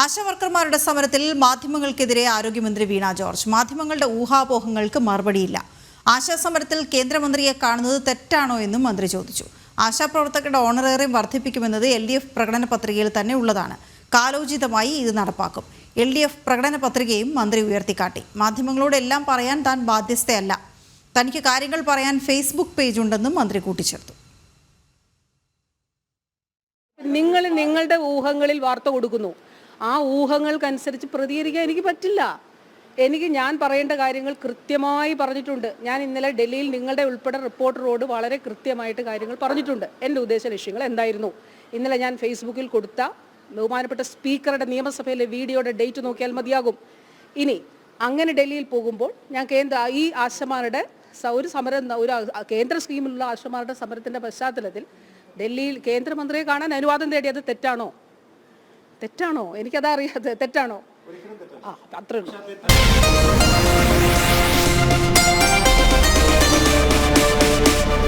ആശാവർക്കർമാരുടെ സമരത്തിൽ മാധ്യമങ്ങൾക്കെതിരെ ആരോഗ്യമന്ത്രി വീണ ജോർജ്. മാധ്യമങ്ങളുടെ ഊഹാപോഹങ്ങൾക്ക് മറുപടിയില്ല. ആശാ സമരത്തിൽ കേന്ദ്രമന്ത്രിയെ കാണുന്നത് തെറ്റാണോ എന്നും മന്ത്രി ചോദിച്ചു. ആശാപ്രവർത്തകരുടെ ഓണറേറിയം വർദ്ധിപ്പിക്കുമെന്നത് എൽ ഡി എഫ് പ്രകടന പത്രികയിൽ തന്നെ ഉള്ളതാണ്. കാലോചിതമായി ഇത് നടപ്പാക്കും. എൽ ഡി എഫ് പ്രകടന പത്രികയും മന്ത്രി ഉയർത്തിക്കാട്ടി. മാധ്യമങ്ങളോട് എല്ലാം പറയാൻ താൻ ബാധ്യസ്ഥയല്ല. തനിക്ക് കാര്യങ്ങൾ പറയാൻ ഫേസ്ബുക്ക് പേജ് ഉണ്ടെന്നും മന്ത്രി കൂട്ടിച്ചേർത്തു. നിങ്ങൾ നിങ്ങളുടെ ഊഹങ്ങളിൽ വാർത്ത കൊടുക്കുന്നു. ആ ഊഹങ്ങൾക്കനുസരിച്ച് പ്രതികരിക്കാൻ എനിക്ക് പറ്റില്ല. എനിക്ക് ഞാൻ പറയേണ്ട കാര്യങ്ങൾ കൃത്യമായി പറഞ്ഞിട്ടുണ്ട്. ഞാൻ ഇന്നലെ ഡൽഹിയിൽ നിങ്ങളുടെ ഉൾപ്പെടെ റിപ്പോർട്ടറോട് വളരെ കൃത്യമായിട്ട് കാര്യങ്ങൾ പറഞ്ഞിട്ടുണ്ട്. എന്റെ ഉദ്ദേശ ലക്ഷ്യങ്ങൾ എന്തായിരുന്നു? ഇന്നലെ ഞാൻ ഫേസ്ബുക്കിൽ കൊടുത്ത ബഹുമാനപ്പെട്ട സ്പീക്കറുടെ നിയമസഭയിലെ വീഡിയോയുടെ ഡേറ്റ് നോക്കിയാൽ മതിയാകും. ഇനി അങ്ങനെ ഡൽഹിയിൽ പോകുമ്പോൾ ഞാൻ കേന്ദ്ര ഈ ആശമാരുടെ ഒരു സമരം ഒരു കേന്ദ്ര സ്കീമിലുള്ള ആശമാരുടെ സമരത്തിന്റെ പശ്ചാത്തലത്തിൽ ഡൽഹിയിൽ കേന്ദ്രമന്ത്രിയെ കാണാൻ അനുവാദം തേടിയത് തെറ്റാണോ? തെറ്റാണോ? എനിക്കതറിയാതെ തെറ്റാണോ? ആ അത്രയുള്ളൂ